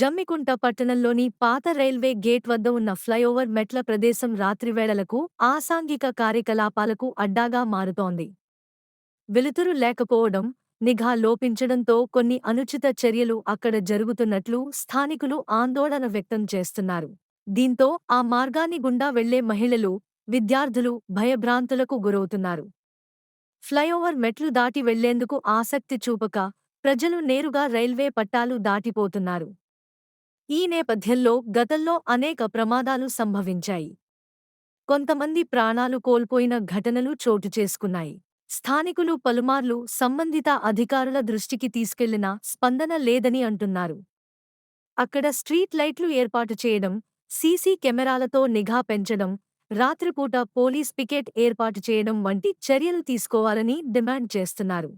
జమ్మికుంట పట్టణంలోని పాత railway gate వద్ద ఉన్న ఫ్లైఓవర్ మెట్ల ప్రదేశం రాత్రివేళలకు ఆసాంఘిక కార్యకలాపాలకు అడ్డాగా మారుతోంది. వెలుతురు లేకపోవడం నిఘా లోపించడంతో కొన్ని అనుచిత చర్యలు అక్కడ జరుగుతున్నట్లు స్థానికులు ఆందోళన వ్యక్తం చేస్తున్నారు. దీంతో ఆ మార్గాన్ని గుండా వెళ్ళే మహిళలు విద్యార్థులు భయభ్రాంతులకు గురవుతున్నారు. ఫ్లైఓవర్ మెట్లు దాటి వెళ్ళేందుకు ఆసక్తి చూపక ప్రజలు నేరుగా రైల్వే పట్టాలు దాటిపోతున్నారు. ఈ నేపథ్యంలో గతంలో అనేక ప్రమాదాలు సంభవించాయి. కొంతమంది ప్రాణాలు కోల్పోయిన ఘటనలు చోటు చేసుకున్నాయి. స్థానికులు పలుమార్లు సంబంధిత అధికారుల దృష్టికి తీసుకెళ్ళినా స్పందన లేదని అంటున్నారు. అక్కడ స్ట్రీట్ లైట్లు ఏర్పాటు చేయడం సీసీ కెమెరాలతో నిఘా పెంచడం రాత్రిపూట పోలీస్ పికెట్ ఏర్పాటు చేయడం వంటి చర్యలు తీసుకోవాలని డిమాండ్ చేస్తున్నారు.